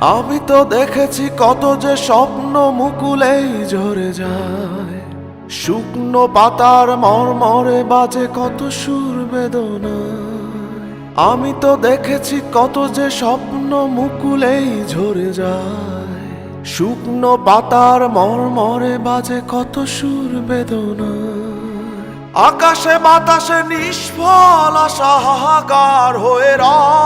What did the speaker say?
আমি তো দেখেছি কত যে স্বপ্ন মুকুলেই ঝরে যায়। শুকনো পাতার মরমরে বাজে কত সুর বেদনা। আমি তো দেখেছি কত যে স্বপ্ন মুকুলেই ঝরে যায়। শুকনো পাতার মরমরে বাজে কত সুর বেদনা। আকাশে বাতাসে নিষ্ফল আশা হাহাকার হয়ে রয়।